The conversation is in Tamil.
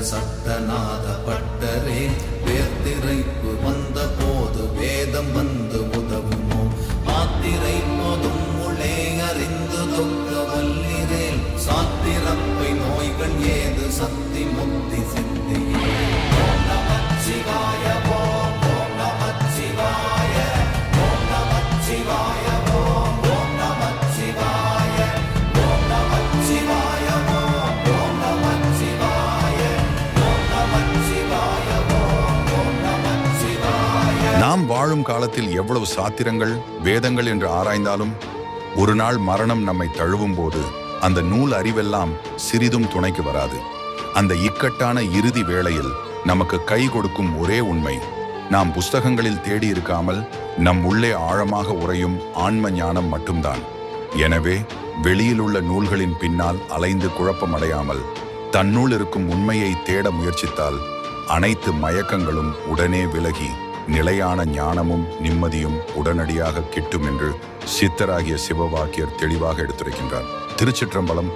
சட்டநாத பட்டரே வேர்த்திரைப்பு வந்த போது வேதம் வந்து உதவுமோ? மாத்திரை போதும் உள்ளே அறிந்து தொக்க வல்லிரேல் சாத்திரப்பை நோய்கள் ஏது சக்தி முக்தி சென்று நாம் வாழும் காலத்தில் எவ்வளவு சாத்திரங்கள் வேதங்கள் என்று ஆராய்ந்தாலும் ஒரு நாள் மரணம் நம்மை தழுவும் போது அந்த நூல் அறிவெல்லாம் சிறிதும் துணைக்கு வராது. அந்த இக்கட்டான இறுதி வேளையில் நமக்கு கை கொடுக்கும் ஒரே உண்மை நாம் புஸ்தகங்களில் தேடி இருக்காமல் நம் உள்ளே ஆழமாக உறையும் ஆன்ம ஞானம் மட்டும்தான். எனவே வெளியிலுள்ள நூல்களின் பின்னால் அலைந்து குழப்பமடையாமல் தன்னுள் இருக்கும் உண்மையை தேட முயற்சித்தால் அனைத்து மயக்கங்களும் உடனே விலகி நிலையான ஞானமும் நிம்மதியும் உடனடியாக கிட்டும் என்று சித்தராகிய சிவவாக்கியர் தெளிவாக எடுத்துரைக்கின்றார். திருச்சிற்றம்பலம்